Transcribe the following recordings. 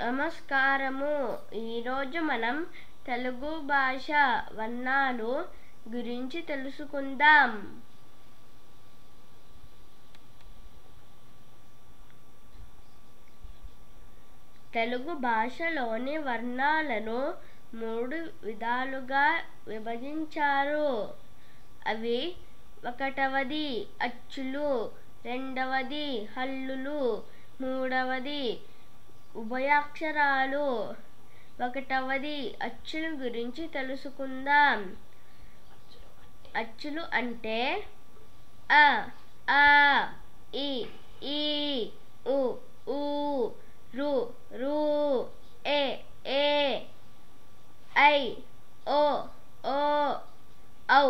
నమస్కారము. ఈరోజు మనం తెలుగు భాష వర్ణాలు గురించి తెలుసుకుందాం. తెలుగు భాషలోని వర్ణాలను మూడు విధాలుగా విభజించారు. అవి ఒకటవది అచ్చులు రెండవది హల్లులు మూడవది ఉభయాక్షరాలు. ఒకటవది అచ్చుల గురించి తెలుసుకుందాం. అచ్చులు అంటే అ ఆ ఇ ఈ ఉ ఊ రు రు ఏ ఏ ఐ ఓ ఓ ఔ.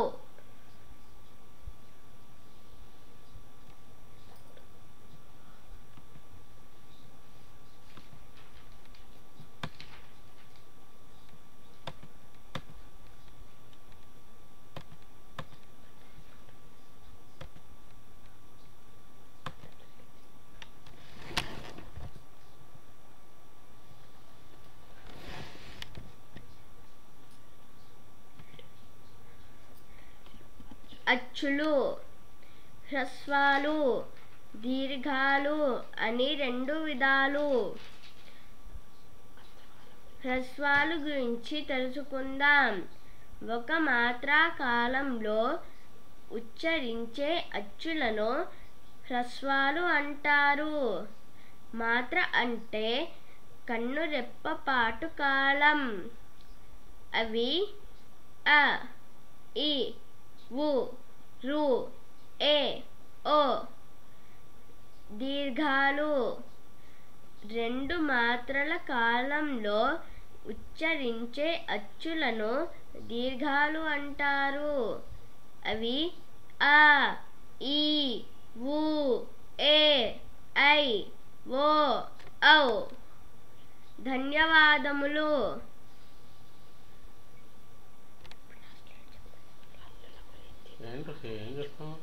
అచ్చులు హ్రస్వాలు దీర్ఘాలు అని రెండు విధాలు. హ్రస్వాలు గురించి తెలుసుకుందాం. ఒక మాత్రా కాలంలో ఉచ్చరించే అచ్చులను హ్రస్వాలు అంటారు. మాత్ర అంటే కన్ను రెప్పపాటు కాలం. అవి అ ఈ ఉ రు ఏ ఓ. దీర్ఘాలు రెండు మాత్రల కాలంలో ఉచ్చరించే అచ్చులను దీర్ఘాలు అంటారు. అవి ఆ ఈ ఊ ఏ ఐ ఓ ఔ. ధన్యవాదములు. 一个黑，一个胖。